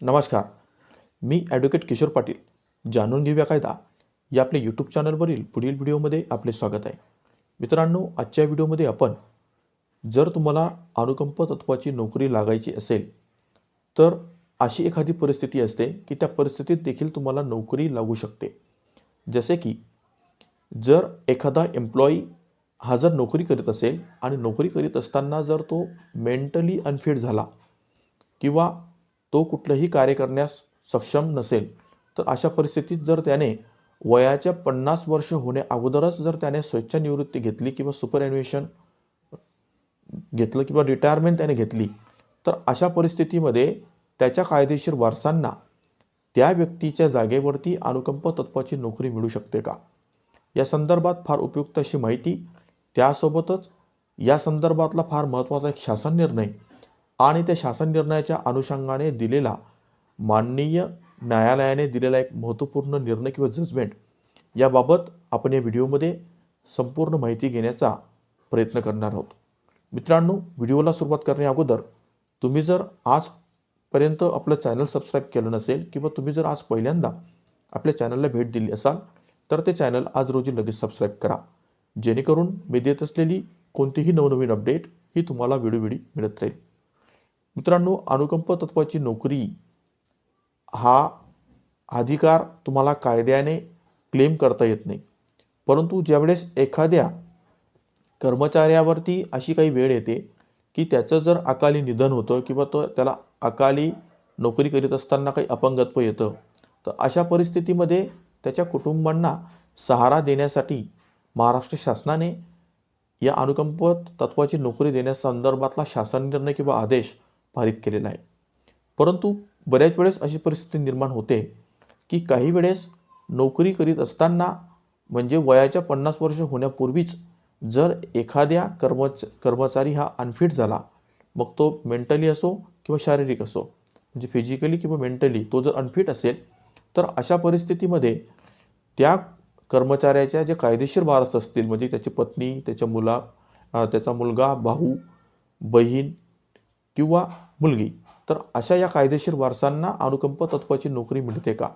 नमस्कार. मी ॲडव्होकेट किशोर पाटील. जाणून घेऊया कायदा. या आपल्या यूट्यूब चॅनलवरील पुढील व्हिडिओमध्ये आपले स्वागत आहे. मित्रांनो आजच्या व्हिडिओमध्ये आपण जर तुम्हाला अनुकंप तत्वाची नोकरी लागायची असेल तर अशी एखादी परिस्थिती असते की त्या परिस्थितीत देखील तुम्हाला नोकरी लागू शकते. जसे की जर एखादा एम्प्लॉई हा जर नोकरी करीत असेल आणि नोकरी करीत असताना जर तो मेंटली अनफिट झाला किंवा तो कुठलंही कार्य करण्यास सक्षम नसेल तर अशा परिस्थितीत जर त्याने वयाच्या पन्नास वर्ष होण्या अगोदरच जर त्याने स्वेच्छानिवृत्ती घेतली किंवा सुपर ॲन्युएशन घेतलं किंवा रिटायरमेंट त्याने घेतली तर अशा परिस्थितीमध्ये त्याच्या कायदेशीर वारसांना त्या व्यक्तीच्या जागेवरती अनुकंप तत्वाची नोकरी मिळू शकते का? या संदर्भात फार उपयुक्त अशी माहिती. त्यासोबतच या संदर्भातला फार महत्त्वाचा एक शासन निर्णय आणि त्या शासन निर्णयाच्या अनुषंगाने दिलेला माननीय न्यायालयाने दिलेला एक महत्त्वपूर्ण निर्णय किंवा जजमेंट याबाबत आपण या व्हिडिओमध्ये संपूर्ण माहिती घेण्याचा प्रयत्न करणार आहोत. मित्रांनो व्हिडिओला सुरुवात करण्या अगोदर तुम्ही जर आजपर्यंत आपलं चॅनल सबस्क्राईब केलं नसेल किंवा तुम्ही जर आज पहिल्यांदा आपल्या चॅनलला भेट दिली असाल तर ते चॅनल आज रोजी लगेच सबस्क्राईब करा. जेणेकरून मी देत असलेली कोणतीही नवनवीन अपडेट ही तुम्हाला वेळोवेळी मिळत राहील. मित्रांनो अनुकंप तत्वाची नोकरी हा अधिकार तुम्हाला कायद्याने क्लेम करता येत नाही. परंतु ज्यावेळेस एखाद्या कर्मचाऱ्यावरती अशी काही वेळ येते की त्याचं जर अकाली निधन होतं किंवा तो त्याला अकाली नोकरी करीत असताना काही अपंगत्व येतं तर अशा परिस्थितीमध्ये त्याच्या कुटुंबांना सहारा देण्यासाठी महाराष्ट्र शासनाने या अनुकंप तत्वाची नोकरी देण्यासंदर्भातला शासन निर्णय किंवा आदेश पारित केलेला आहे परंतु बऱ्याच वेळेस अशी परिस्थिती निर्माण होते की काही वेळेस नोकरी करीत असताना म्हणजे वयाच्या पन्नास वर्ष होण्यापूर्वीच जर एखाद्या कर्मच कर्मचारी हा अनफिट झाला मग तो मेंटली असो किंवा शारीरिक असो म्हणजे फिजिकली किंवा मेंटली तो जर अनफिट असेल तर अशा परिस्थितीमध्ये त्या कर्मचाऱ्याच्या जे कायदेशीर वारस असतील म्हणजे त्याची पत्नी त्याच्या मुला त्याचा मुलगा भाऊ बहीण किंवा मुलगी तर अशा या कायदेशीर वारसांना अनुकंप तत्वाची नोकरी मिळते का?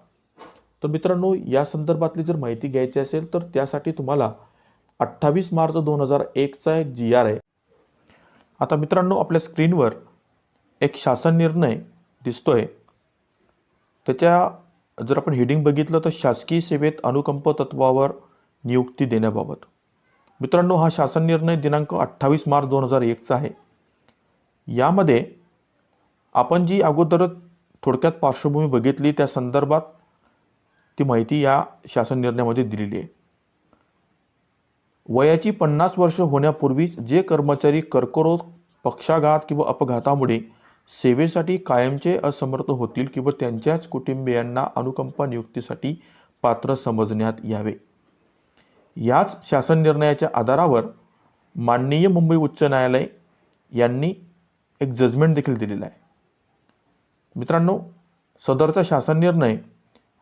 तर मित्रांनो या संदर्भातली जर माहिती घ्यायची असेल तर त्यासाठी तुम्हाला अठ्ठावीस मार्च दोन हजार एकचा एक जी आर आहे. आता मित्रांनो आपल्या स्क्रीनवर एक शासन निर्णय दिसतोय. त्याच्या जर आपण हेडिंग बघितलं तर शासकीय सेवेत अनुकंप तत्वावर नियुक्ती देण्याबाबत. मित्रांनो हा शासन निर्णय दिनांक अठ्ठावीस मार्च दोन हजार एकचा आहे. यामध्ये आपण जी अगोदर थोडक्यात पार्श्वभूमी बघितली त्या संदर्भात ती माहिती या शासन निर्णयामध्ये दिलेली आहे. वयाची पन्नास वर्ष होण्यापूर्वी जे कर्मचारी कर्करोग पक्षाघात किंवा अपघातामुळे सेवेसाठी कायमचे असमर्थ होतील किंवा त्यांच्याच कुटुंबियांना अनुकंपा नियुक्तीसाठी पात्र समजण्यात यावे. याच शासन निर्णयाच्या आधारावर माननीय मुंबई उच्च न्यायालय यांनी एक जजमेंट देखील दिलेला आहे. मित्रांनो सदरचा शासन निर्णय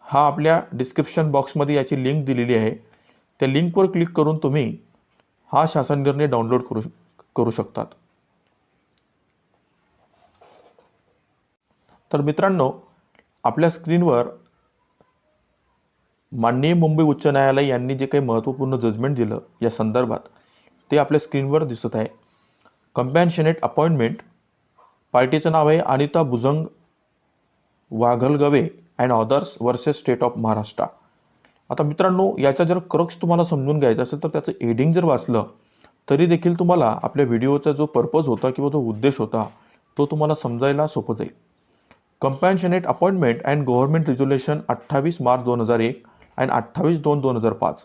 हा आपल्या डिस्क्रिप्शन बॉक्समध्ये याची लिंक दिलेली आहे. त्या लिंकवर क्लिक करून तुम्ही हा शासन निर्णय डाउनलोड करू करू शकतात. तर मित्रांनो आपल्या स्क्रीनवर माननीय मुंबई उच्च न्यायालय यांनी जे काही महत्त्वपूर्ण जजमेंट दिलं या संदर्भात ते आपल्या स्क्रीनवर दिसत आहे. कम्पॅन्शनेट अपॉइंटमेंट पार्टीचं नाव आहे Anita Bhujang Waghalgave and others versus State of Maharashtra. आता मित्रांनो याचा जर क्रक्स तुम्हाला समजून घ्यायचं असेल तर त्याचं एडिंग जर वाचलं तरी देखील तुम्हाला आपल्या व्हिडिओचा जो पर्पज होता किंवा जो उद्देश होता तो तुम्हाला समजायला सोपं जाईल. Compassionate appointment and government resolution अठ्ठावीस मार्च दोन हजार एक अँड अठ्ठावीस दोन दोन हजार पाच.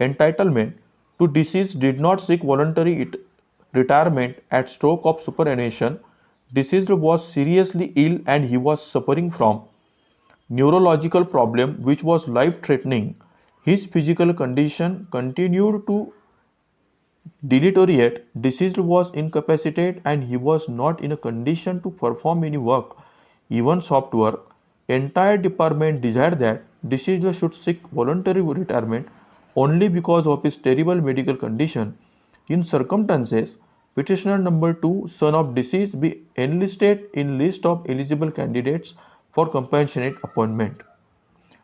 Entitlement to deceased did not seek voluntary it retirement at stroke of superannuation deceased was seriously ill and he was suffering from neurological problem which was life threatening. His physical condition continued to deteriorate. Deceased was incapacitated and he was not in a condition to perform any work, even soft work. Entire department desired that deceased should seek voluntary retirement only because of his terrible medical condition. In circumstances petitioner number 2 son of deceased be enlisted in list of eligible candidates for compassionate appointment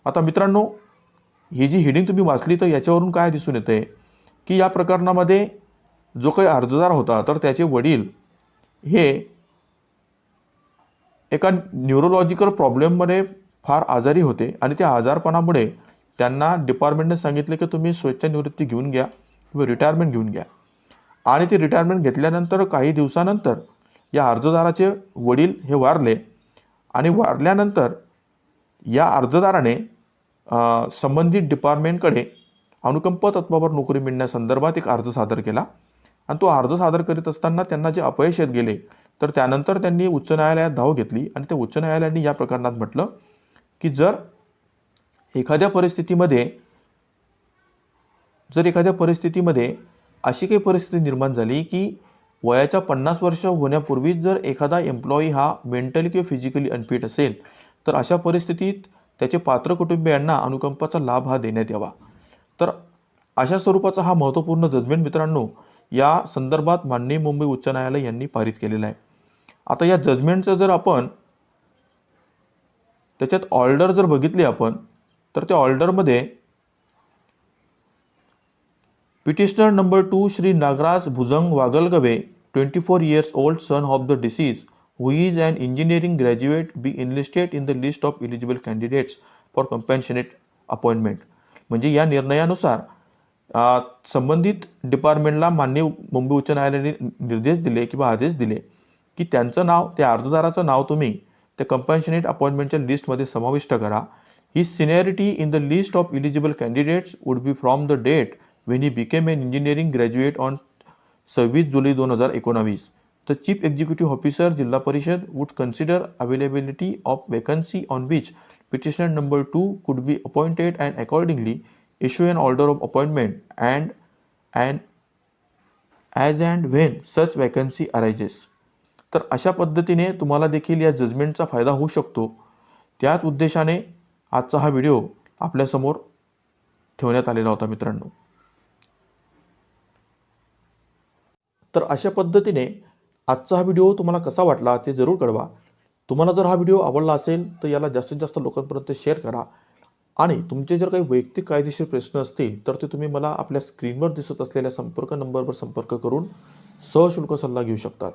आता मित्रांनो ही जी heading तुम्ही वाचली तर याच्यावरून काय दिसून येतं आहे की या प्रकरणामध्ये जो काही अर्जदार होता तर त्याचे वडील हे एका न्यूरोलॉजिकल प्रॉब्लेममध्ये फार आजारी होते आणि त्या आजारपणामुळे त्यांना डिपार्टमेंटने सांगितले की तुम्ही स्वेच्छानिवृत्ती घेऊन घ्या किंवा रिटायरमेंट घेऊन घ्या. आणि ते रिटायरमेंट घेतल्यानंतर काही दिवसानंतर या अर्जदाराचे वडील हे वारले. आणि वारल्यानंतर या अर्जदाराने संबंधित डिपार्टमेंटकडे अनुकंप तत्वावर नोकरी मिळण्यासंदर्भात एक अर्ज सादर केला. आणि तो अर्ज सादर करीत असताना त्यांना जे अपयश येत गेले तर त्यानंतर त्यांनी उच्च न्यायालयात धाव घेतली. आणि त्या उच्च न्यायालयाने या प्रकरणात म्हटलं की जर एखाद्या परिस्थितीमध्ये जर एखाद्या परिस्थितीमध्ये अशी काही परिस्थिती निर्माण झाली की वयाच्या पन्नास वर्ष होण्यापूर्वीच जर एखादा एम्प्लॉई हा मेंटली किंवा फिजिकली अनफिट असेल तर अशा परिस्थितीत त्याचे पात्र कुटुंबियांना अनुकंपाचा लाभ हा देण्यात यावा. तर अशा स्वरूपाचा हा महत्त्वपूर्ण जजमेंट मित्रांनो या संदर्भात माननीय मुंबई उच्च न्यायालय यांनी पारित केलेला आहे. आता या जजमेंटचं जर आपण त्याच्यात ऑर्डर जर बघितली आपण तर त्या ऑर्डरमध्ये petitioner number two Shri Nagraj Bhujang Wagalgave twenty four years old son of the deceased who is an engineering graduate be enlisted in the list of eligible candidates for compassionate appointment म्हणजे या निर्णयानुसार संबंधित डिपार्टमेंटला मान्य मुंबई उच्च न्यायालयाने निर्देश दिले किंवा आदेश दिले की त्यांचं नाव त्या अर्जदाराचं नाव तुम्ही त्या कंपॅन्शनेट अपॉइंटमेंटच्या लिस्टमध्ये समाविष्ट करा. ही seniority in the list of eligible candidates would be from the date when he became an engineering graduate on सव्वीस जुलै दोन हजार एकोणावीस. The chief executive officer Zilla Parishad would consider availability of vacancy on which petitioner number two could be appointed and accordingly issue an order of appointment and and as and when such vacancy arises तर अशा पद्धतीने तुम्हाला देखील या जजमेंटचा फायदा होऊ शकतो. त्याच उद्देशाने आजचा हा व्हिडिओ आपल्यासमोर ठेवण्यात आलेला होता मित्रांनो. तर अशा पद्धतीने आजचा हा व्हिडिओ तुम्हाला कसा वाटला ते जरूर कळवा. तुम्हाला जर हा व्हिडिओ आवडला असेल तर याला जास्तीत जास्त लोकांपर्यंत शेअर करा. आणि तुमचे जर काही वैयक्तिक कायदेशीर प्रश्न असतील तर ते तुम्ही मला आपल्या स्क्रीनवर दिसत असलेल्या संपर्क नंबरवर संपर्क करून सहशुल्क सल्ला घेऊ शकतात.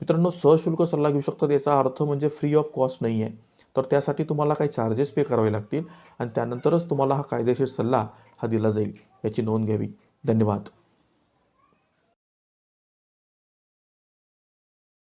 मित्रांनो सहशुल्क सल्ला घेऊ शकतात याचा अर्थ म्हणजे फ्री ऑफ कॉस्ट नाही आहे तर त्यासाठी तुम्हाला काही चार्जेस पे करावे लागतील आणि त्यानंतरच तुम्हाला हा कायदेशीर सल्ला हा दिला जाईल. याची नोंद घ्यावी. धन्यवाद.